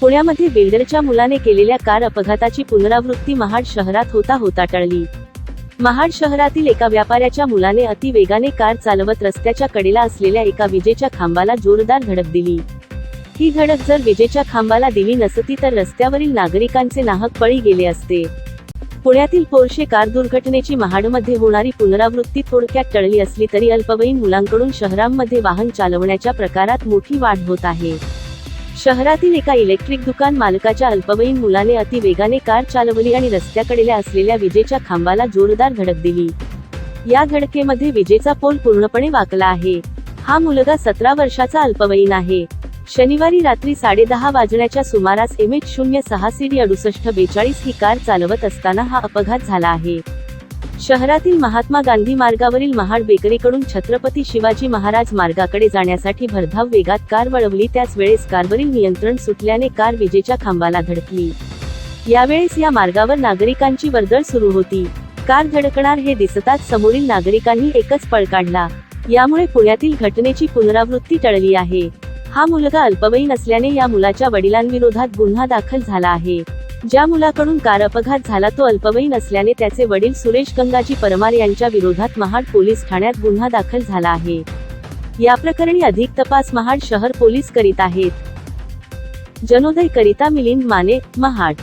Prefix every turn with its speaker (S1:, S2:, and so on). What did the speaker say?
S1: पुण्यामध्ये बिल्डरच्या मुलाने केलेल्या कार अपघाताची पुनरावृत्ती महाड शहरात होता होता टळली. महाड शहरातील एका व्यापाऱ्याच्या मुलाने अतिवेगाने कार चालवत रस्त्याच्या कडेला असलेल्या एका विजेच्या खांबाला जोरदार धडक दिली. ही धडक जर विजेच्या खांबाला दिली नसती तर रस्त्यावरील नागरिकांचे नाहक पळी गेले असते. पुण्यातील पोरशे कार दुर्घटनेची महाडमध्ये होणारी पुनरावृत्ती थोडक्यात टळली असली तरी अल्पवयीन मुलांकडून शहरांमध्ये वाहन चालवण्याच्या प्रकारात मोठी वाढ होत आहे. शहरातील एका इलेक्ट्रिक दुकान मालकाच्या अल्पवयीन मुलाने अतिवेगाने कार चालवली आणि रस्त्याकडेल्या असलेल्या विजेच्या खांबाला जोरदार धडक दिली. या धडकेमध्ये विजेचा पोल पूर्णपणे वाकला आहे. हा मुलगा सतरा वर्षाचा अल्पवयीन आहे. शनिवारी रात्री साडेदहा वाजण्याच्या सुमारास एम एच शून्य सहा सीडी अडुसष्ट बेचाळीस ही कार चालवत असताना हा अपघात झाला आहे. शहरातील महात्मा गांधी मार्गावरील महाड बेकरीकडून छत्रपती शिवाजी महाराज मार्गाकडे जाण्यासाठी भरधाव वेगात कार वळवली. त्याच वेळेस कारवरील नियंत्रण सुटल्याने कार विजेच्या खांबाला धडकली. यावेळेस या मार्गावर नागरिकांची वर्दळ सुरू होती. कार धडकणार हे दिसताच समोरील नागरिकांनी एकच पळ काढला. यामुळे पुण्यातील घटनेची पुनरावृत्ती टळली आहे. हा मुलगा अल्पवयीन असल्याने या मुलाच्या वडिलांविरोधात गुन्हा दाखल झाला आहे. ज्या मुलाकडून कार अपघात झाला तो अल्पवयीन असल्याने त्याचे वडील सुरेश गंगाजी परमार यांच्या विरोधात महाड पोलीस ठाण्यात गुन्हा दाखल झाला आहे. या प्रकरणी अधिक तपास महाड शहर पोलीस करीत आहेत. जनोदय करिता मिलिंद माने महाड.